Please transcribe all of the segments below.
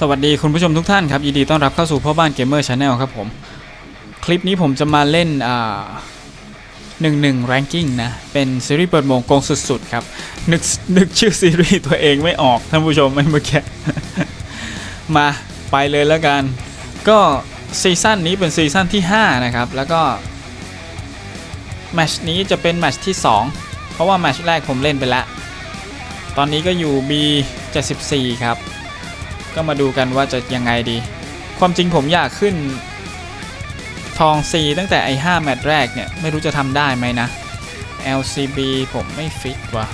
สวัสดีคุณผู้ชมทุกท่านครับยินดีต้อนรับเข้าสู่พ่อบ้านเกมเมอร์ชาแนลครับผม คลิปนี้ผมจะมาเล่นอ่าหนึ่งหนึ่งแรงกิ้งนะ เป็นซีรีส์เปิดโมงโกงสุดๆ ครับ นึกนึกชื่อซีรีส์ตัวเองไม่ออกท่านผู้ชมไม่เมื่อกี้มาไปเลยแล้วกัน ก็ซีซั่นนี้เป็นซีซั่นที่ 5 นะครับ แล้วก็แมชนี้จะเป็นแมชที่ 2 เพราะว่าแมชแรกผมเล่นไปแล้ว ตอนนี้ก็อยู่ B 74 ครับ ก็มาดูกันว่าจะยังไงดี ความจริงผมอยากขึ้น ทอง C ตั้งแต่ไอ้5แมตช์แรกเนี่ย ไม่รู้จะทำได้ไหมนะ LCB ผมไม่ฟิตว่ะ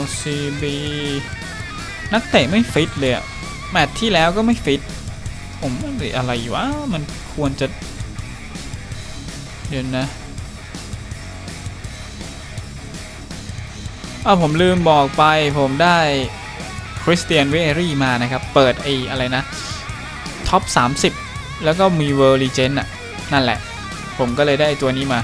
LCB นักเตะไม่ฟิตเลยอะแมตช์ที่แล้วก็ไม่ฟิต ผมอะไรอยู่วะมันควรจะ เดี๋ยวนะอ้าผมลืมบอกไปผมได้ คริสเตียนเวรี่มานะครับ เปิดไอ้อะไรนะ ท็อป 30 แล้วก็มีเวอร์ลีเจนอะ นั่นแหละ ผมก็เลยได้ตัวนี้มา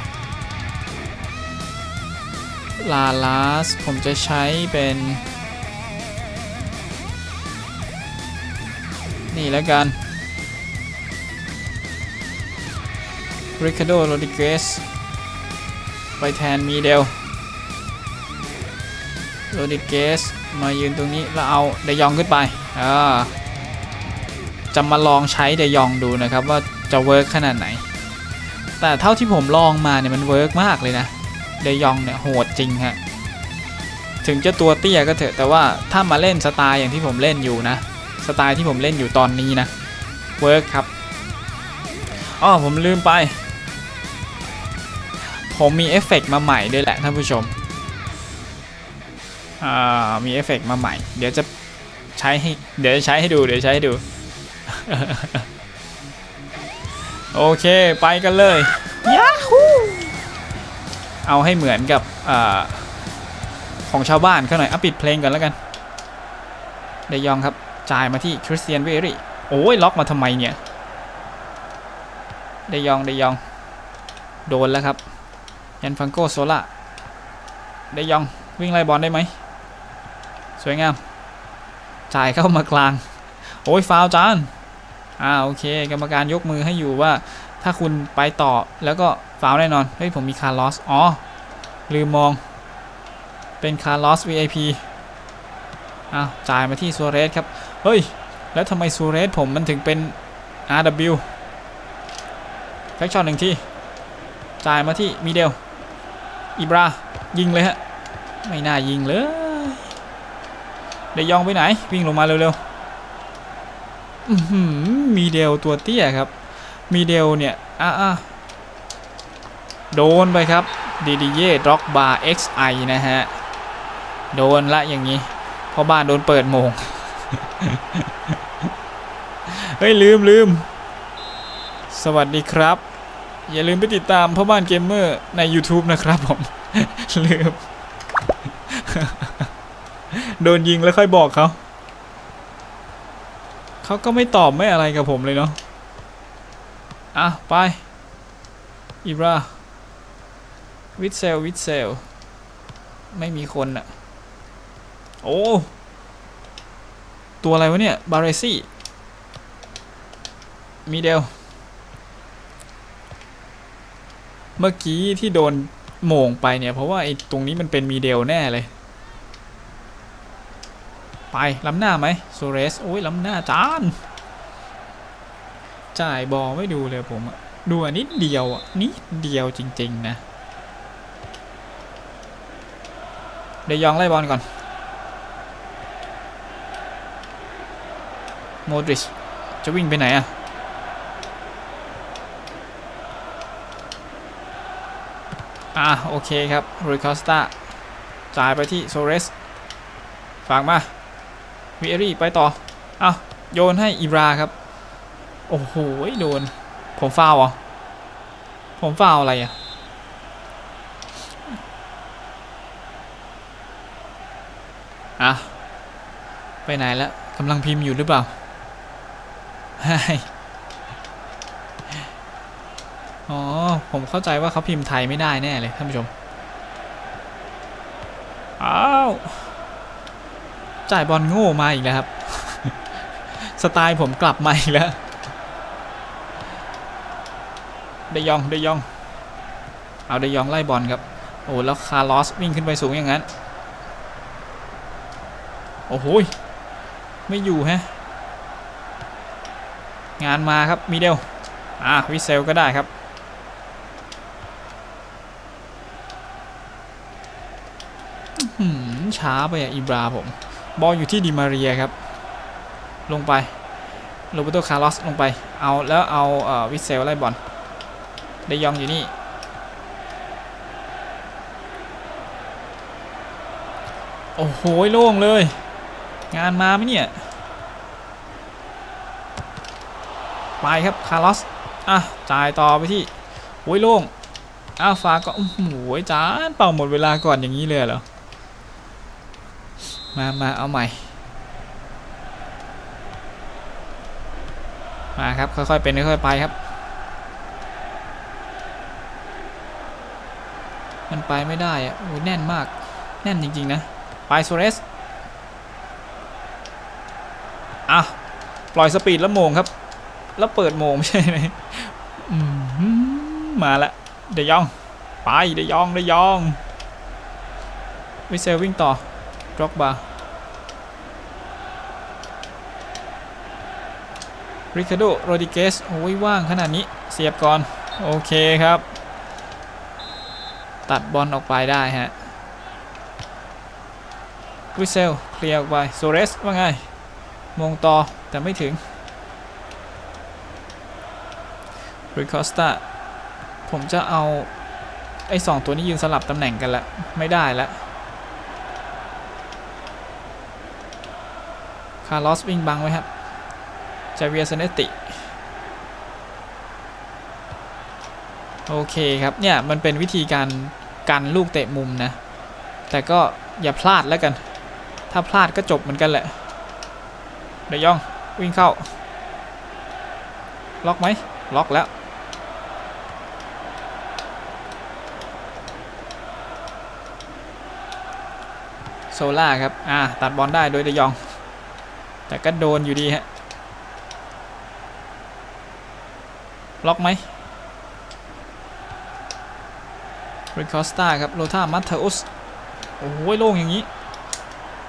ลาลาสผมจะใช้เป็น นี่แล้วกันริคาโดโรดิเกสไปแทนมีเดลโรดิเกส มายืนตรงนี้แล้วเอาเดยองขึ้นไปอ่าจะมาลองใช้เดยองดูนะครับว่าจะเวิร์กขนาดไหน แต่เท่าที่ผมลองมาเนี่ยมันเวิร์กมากเลยนะเดยองเนี่ยโหดจริงฮะถึงจะตัวเตี้ยก็เถอะแต่ว่าถ้ามาเล่นสไตล์อย่างที่ผมเล่นอยู่นะ สไตล์ที่ผมเล่นอยู่ตอนนี้นะเวิร์กครับอ๋อผมลืมไป ผมมีเอฟเฟกมาใหม่ด้วยแหละท่านผู้ชม มีเอฟเฟกมาใหม่ เดี๋ยวจะใช้ให้เดี๋ยวจะใช้ให้ดูเดี๋ยวใช้ให้ดู โอเคไปกันเลยยาฮูเอาให้เหมือนกับอ่าของชาวบ้านเขาหน่อยอะปิดเพลงก่อนแล้วกันเดยองครับจ่ายมาที่คริสเตียนเวรี่โอ้ยล็อกมาทำไมเนี่ยเดยองเดยอง โดนแล้วครับยันฟังโกโซล่าเดยองวิ่งไล่บอลได้ไหม สวยงาม จ่ายเข้ามากลาง โอ้ยฟาวจานอ่าโอเค กรรมการยกมือให้อยู่ว่า ถ้าคุณไปต่อแล้วก็ฟาวแน่นอน เฮ้ย ผมมีคาร์ลอส อ๋อ ลืมมอง เป็นคาร์ลอส VIP อ้าวจ่ายมาที่ซัวเรสครับ เฮ้ย แล้วทำไมซัวเรสผมมันถึงเป็น RW แฟกช็อตหนึ่งที่ จ่ายมาที่มีเดลอิบรา ยิงเลยฮะ ไม่น่ายิงเลย เดยองไปไหน วิ่งลงมาเร็วๆมีเดลตัวเตี้ยครับ มีเดลเนี่ยอะโดนไปครับดีดีเย่ด็อกบาร์ XI นะฮะ โดนละอย่างนี้เพราะบ้านโดนเปิดโมง เฮ้ย ลืมลืม สวัสดีครับ อย่าลืมไปติดตามพ่อบ้านเกมเมอร์ใน YouTube นะครับผม ลืม โดนยิงแล้วค่อยบอกเขาเขาก็ไม่ตอบไม่อะไรกับผมเลยเนาะอะไปอีบราวิดเซลวิดเซลไม่มีคนอะโอ้ ตัวอะไรวะเนี่ย บาเรซี่ มีเดลเมื่อกี้ที่โดนโม่งไปเนี่ย เพราะว่าไอ้ตรงนี้มันเป็นมีเดลแน่เลย ไปล้ำหน้าไหมโซเรสโอ้ยล้ำหน้าจานจ่ายบอลไม่ดูเลยผมดูอันนิดเดียวนิดเดียวจริง ๆ นะ เดี๋ยวยองไล่บอลก่อนโมดริชจะวิ่งไปไหนอะอะโอเคครับรูคอสตาจ่ายไปที่โซเรสฝากมา วิเอรี่ไปต่ออ้าโยนให้อิบราครับ โอ้โหโดน ผมฟาวเหรอผมฟาวอะไรอะอะไปไหนแล้วกำลังพิมพ์อยู่หรือเปล่าใช่อ๋อ ผมเข้าใจว่าเขาพิมพ์ไทยไม่ได้แน่เลยท่านผู้ชม อ้าว จ่ายบอลโง่มาอีกแล้วครับ สไตล์ผมกลับมาอีกแล้วเดยองเดยอง เอาเดยองไล่บอลครับ โอ้แล้วคาร์ลอสวิ่งขึ้นไปสูงอย่างนั้น โอ้โหไม่อยู่ฮะ งานมาครับมีเดลอะวิเซลก็ได้ครับช้าไปอะอิบราผม บอลอยู่ที่ดิมาเรียครับ ลงไปโรเบโตคาร์ลอสลงไป เอาแล้วเอาวิเซลไล่บอลเดยองอยู่นี่ โอ้โหโล่งเลย งานมาไหมเนี่ย ไปครับคาร์ลอส อะ จ่ายต่อไปที่โอ้ยโล่งอ้าวฟ้าก็โอ้โหจ้านเป่าหมดเวลาก่อนอย่างนี้เลยเหรอ มามาเอาใหม่ มาครับ ค่อยๆ เป็นค่อยๆไปครับ มันไปไม่ได้อะโอ้ยแน่นมาก แน่นจริง ๆ นะ ไปโซเรสอะ ปล่อยสปีดแล้วโมงครับ แล้วเปิดโมงใช่ไหมมมาละเดยอง ไปเดยองเดยองวิเซลวิ่งต่อ ดรอกบาริคาโดโรดิเกสโอ้ยว่างขนาดนี้เสียบก่อน โอเคครับ ตัดบอลออกไปได้ฮะวิเซลเคลียร์ออกไปโซเรสว่าไง มงต่อแต่ไม่ถึงริคอสตาผมจะเอา ไอ้สองตัวนี้ยืนสลับตำแหน่งกันละ ไม่ได้ละ คาร์ลอสวิ่งบังไว้ครับจาเวียสเนติ โอเคครับ เนี่ย มันเป็นวิธีการกันลูกเตะมุมนะ แต่ก็อย่าพลาดแล้วกัน ถ้าพลาดก็จบเหมือนกันแหละ เดยองวิ่งเข้า ล็อกไหม ล็อกแล้ว โซล่าครับ อ่า ตัดบอลได้โดยเดยอง แต่ก็โดนอยู่ดีฮะล็อกไหมริคอสตาครับโรธามัตเทอุสโอ้โหโล่งอย่างนี้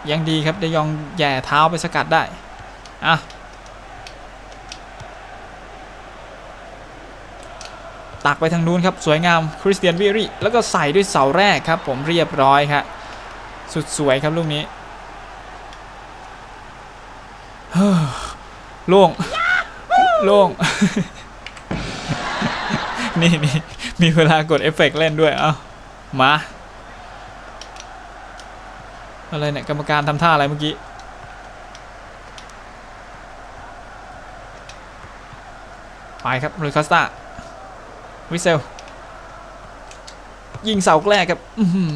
ยังดีครับเดยองแย่เท้าไปสกัดได้ อะ ตักไปทางนู้นครับ สวยงามคริสเตียนวิรีแล้วก็ใส่ด้วยเสาแรกครับ ผมเรียบร้อยครับ สุดสวยครับลูกนี้ โล่ง โล่ง นี่นี่มีเวลากดเอฟเฟกต์เล่นด้วย เอ้ามา อะไรเนี่ย กรรมการทำท่าอะไรเมื่อกี้ ไปครับลุยคาสตาวิเซล ยิงเสาแรกครับอื้อหือ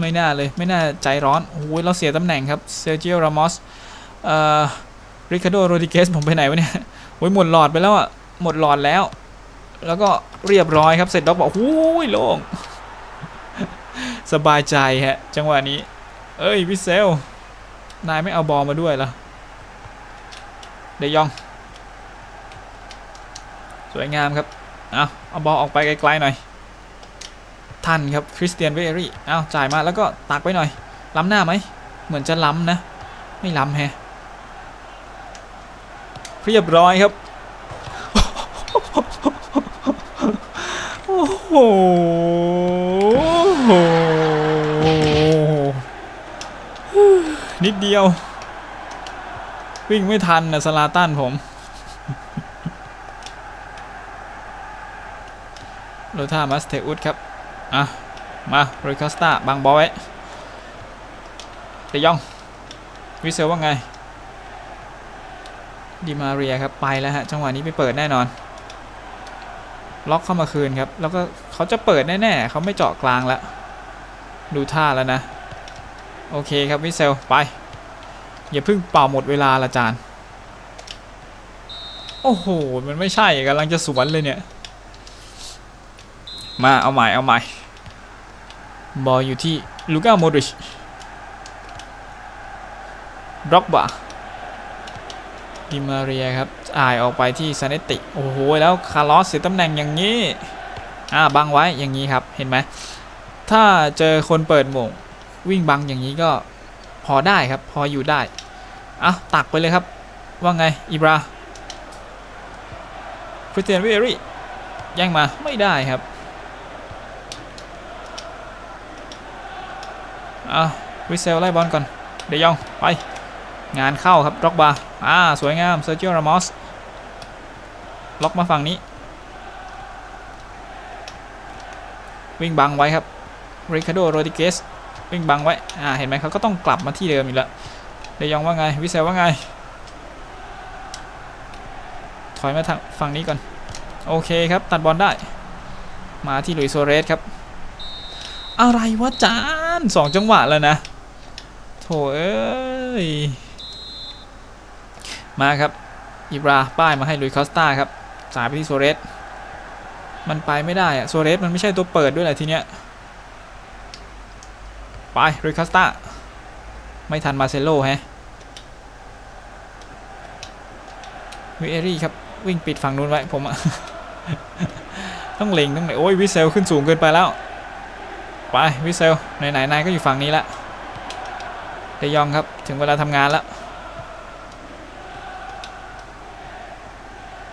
ไม่น่าเลย ไม่น่าใจร้อน โอ้ย เราเสียตำแหน่งครับ เซอร์จิโอรามอส เอ่อ ริคาโดโรดิเกสผมไปไหนวะเนี่ยโอ้ยหมดหลอดไปแล้วอะหมดหลอดแล้ว แล้วก็เรียบร้อยครับเสร็จด็อกบอกหูยโล่งสบายใจฮะ จังหวะนี้ เอ้ยวิเซลนายไม่เอาบอลมาด้วยเหรอเดยอง สวยงามครับเอาเอาบอลออกไปไกลๆหน่อยทันครับคริสเตียนเวรี่เอาจ่ายมาแล้วก็ตักไปหน่อยล้ำหน้าไหมเหมือนจะล้ำนะ ไม่ล้ำแฮะ เรียบร้อยครับโอ้โหนิดเดียว วิ่งไม่ทันนะสลาตันผมโรธามัสเทอุสครับ อะ มาเรคาสตาบังบอลไว้เดยอง วิเซลว่าไง ดิมาเรียครับไปแล้วฮะจังหวะนี้ไปเปิดแน่นอน ล็อกเข้ามาคืนครับ แล้วก็เขาจะเปิดแน่ๆเขาไม่เจาะกลางแล้วดูท่าแล้วนะ โอเคครับวิเซลไป อย่าเพิ่งเป่าหมดเวลาละจานโอ้โห มันไม่ใช่กำลังจะสวนเลยเนี่ย มาเอาใหม่เอาใหม่ บอลอยู่ที่ลูก้าโมดริชด็อกบะ ดิมาเรียครับอ่ายออกไปที่ซาเนติ โอ้โห แล้วคาร์ลอสเสียตำแหน่งอย่างนี้ อ่า บังไว้อย่างนี้ครับ เห็นไหม ถ้าเจอคนเปิดหม่งวิ่งบังอย่างนี้ก็พอได้ครับ พออยู่ได้อะตักไปเลยครับ ว่าไง อิบราคริสเตียนวิเอรี่แย่งมาไม่ได้ครับอะวิเซลไล่บอลก่อน เดยองไป งานเข้าครับล็อกบาอ่าสวยงามเซอร์จิโอรามอสล็อกมาฝั่งนี้ วิ่งบังไว้ครับริคาโดโรดิเกสวิ่งบังไว้อ่าเห็นไหมเขาก็ต้องกลับมาที่เดิมอีกแล้วเดยองว่าไงวิเซลว่าไง ถอยมาทางฝั่งนี้ก่อน โอเคครับ ตัดบอลได้ มาที่ลุยโซเรสครับ อะไรวะจานสองจังหวะแล้วนะ โถเอ้ย มาครับ อิบราป้ายมาให้ลุยคอสตาครับ สายไปที่โซเรส มันไปไม่ได้อะโซเรสมันไม่ใช่ตัวเปิดด้วยแหละทีเนี้ย ไปลุยคอสตาไม่ทันมาเซโลแฮะวิเอรี่ครับวิ่งปิดฝั่งนู้นไว้ผมอะต้องเล็งต้องไหนโอ้ยวิเซลขึ้นสูงเกินไปแล้ว ไปวิเซลไหนไหนนายก็อยู่ฝั่งนี้ละเดยองครับถึงเวลาทำงานแล้ว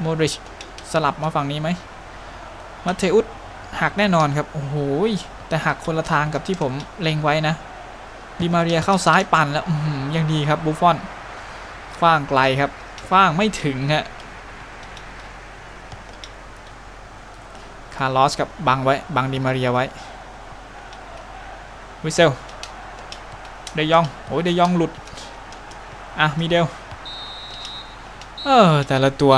โมดริชสลับมาฝั่งนี้ไหมมาเทอุสหักแน่นอนครับ โอ้โห แต่หักคนละทางกับที่ผมเล็งไว้นะดิมาเรียเข้าซ้ายปั่นแล้วยังดีครับบูฟอนคว้างไกลครับคว้างไม่ถึงฮะคาร์ลอสกับบังไว้บังดิมาเรียไว้วิเซลเดยองโอ้ยเดยองหลุด อะ มีเดลเออแต่ละตัว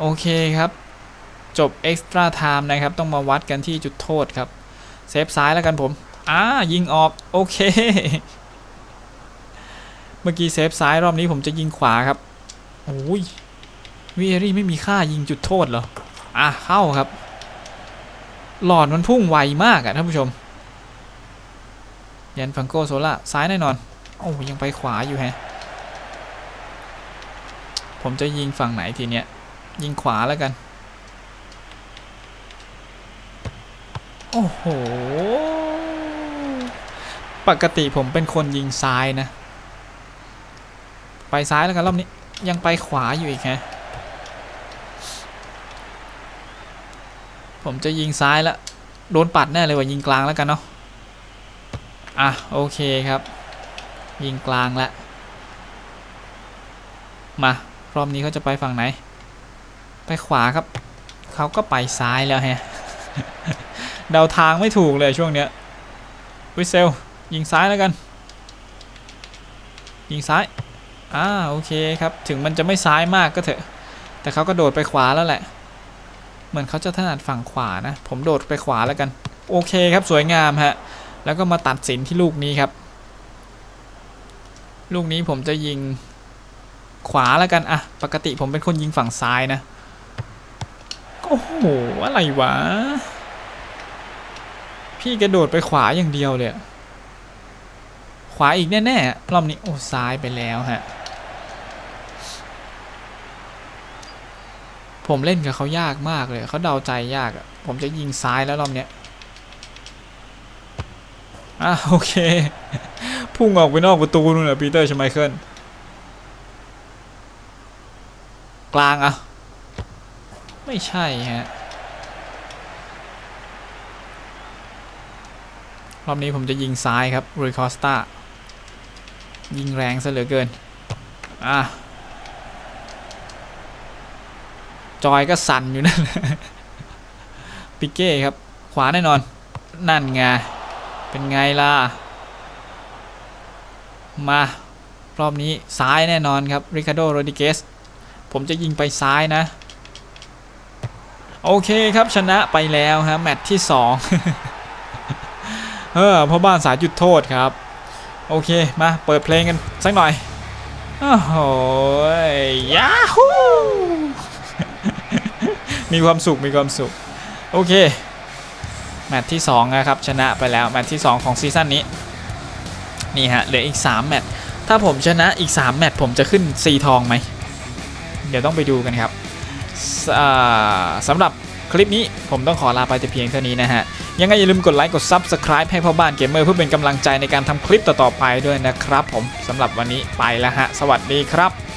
โอเคครับ จบเอ็กซ์ตร้าไทม์นะครับ ต้องมาวัดกันที่จุดโทษครับ เซฟซ้ายแล้วกันผม อ่า ยิงออก โอเค เมื่อกี้เซฟซ้ายรอบนี้ผมจะยิงขวาครับโอ้ยวิเอรี่ไม่มีค่ายิงจุดโทษเหรอ อะ เข้าครับ หลอดมันพุ่งไวมากอะท่านผู้ชม ยันฟังโกโซล่าซ้ายแน่นอน โอ้ยังไปขวาอยู่แฮะ ผมจะยิงฝั่งไหนทีเนี้ย ยิงขวาแล้วกัน โอ้โห ปกติผมเป็นคนยิงซ้ายนะ ไปซ้ายแล้วกันรอบนี้ ยังไปขวาอยู่อีกฮะผมจะยิงซ้ายแล้วโดนปัดแน่เลยว่ายิงกลางแล้วกันเนาะ อะโอเคครับ ยิงกลางล้วมารอบนี้เขาจะไปฝั่งไหน ไปขวาครับ เขาก็ไปซ้ายแล้วแฮะเดาทางไม่ถูกเลยช่วงเนี้ยวิเซลยิงซ้ายแล้วกัน ยิงซ้ายอ่าโอเคครับถึงมันจะไม่ซ้ายมากก็เถอะ แต่เขาก็โดดไปขวาแล้วแหละ เหมือนเขาจะถนัดฝั่งขวานะ ผมโดดไปขวาแล้วกัน โอเคครับสวยงามฮะแล้วก็มาตัดสินที่ลูกนี้ครับ ลูกนี้ผมจะยิงขวาแล้วกันอะปกติผมเป็นคนยิงฝั่งซ้ายนะ โอ้โห อะไรวะ พี่กระโดดไปขวาอย่างเดียวเลย ขวาอีกแน่ๆรอบนี้ โอ้ ซ้ายไปแล้วฮะ ผมเล่นกับเขายากมากเลย เขาเดาใจยากอะผมจะยิงซ้ายแล้วรอบเนี้ยอะโอเค พุ่งออกไปนอกประตูนู่นนะปีเตอร์ชไมเคิลกลางอะ ไม่ใช่ฮะ รอบนี้ผมจะยิงซ้ายครับรูยคอสตายิงแรงซะเหลือเกิน อะ จอยก็สั่นอยู่นั่นปิเก้ครับ ขวาแน่นอน นั่นไง เป็นไงล่ะ มารอบนี้ซ้ายแน่นอนครับ ริคาโดโรดิเกส ผมจะยิงไปซ้ายนะ โอเคครับชนะไปแล้วฮะแมตช์ที่2เออพ่อบ้านสายจุดโทษครับ โอเคมาเปิดเพลงกันสักหน่อยโอ้โหยาฮูมีความสุขมีความสุข โอเค แมตช์ที่2นะครับชนะไปแล้ว แมตช์ที่ 2 ของซีซั่นนี้ นี่ฮะเหลืออีก 3 แมตช์ถ้าผมชนะอีก 3 แมตช์ผมจะขึ้น 4 ทองไหม เดี๋ยวต้องไปดูกันครับ สำหรับคลิปนี้ผมต้องขอลาไปแต่เพียงเท่านี้นะฮะ ยังไงอย่าลืมกดไลค์กด Subscribe ให้พ่อบ้านเกมเมอร์เพื่อเป็นกำลังใจในการทำคลิปต่อๆไปด้วยนะครับผมสำหรับวันนี้ไปแล้วฮะ สวัสดีครับ